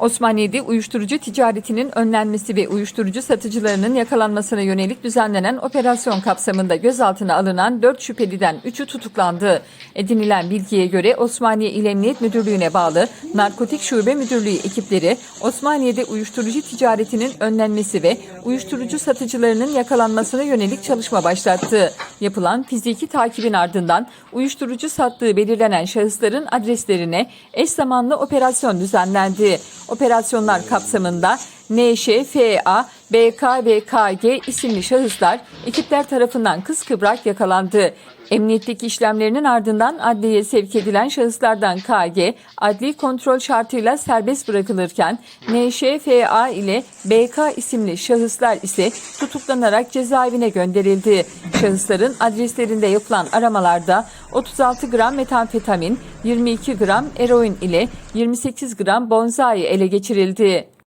Osmaniye'de uyuşturucu ticaretinin önlenmesi ve uyuşturucu satıcılarının yakalanmasına yönelik düzenlenen operasyon kapsamında gözaltına alınan 4 şüpheliden 3'ü tutuklandı. Edinilen bilgiye göre Osmaniye İl Emniyet Müdürlüğü'ne bağlı Narkotik Şube Müdürlüğü ekipleri Osmaniye'de uyuşturucu ticaretinin önlenmesi ve uyuşturucu satıcılarının yakalanmasına yönelik çalışma başlattı. Yapılan fiziki takibin ardından uyuşturucu sattığı belirlenen şahısların adreslerine eş zamanlı operasyon düzenlendi. Operasyonlar kapsamında NŞFA, BK ve KG isimli şahıslar ekipler tarafından kıskıvrak yakalandı. Emniyetteki işlemlerinin ardından adliyeye sevk edilen şahıslardan KG, adli kontrol şartıyla serbest bırakılırken NŞFA ile BK isimli şahıslar ise tutuklanarak cezaevine gönderildi. Şahısların adreslerinde yapılan aramalarda 36 gram metamfetamin, 22 gram eroin ile 28 gram bonzai ele geçirildi.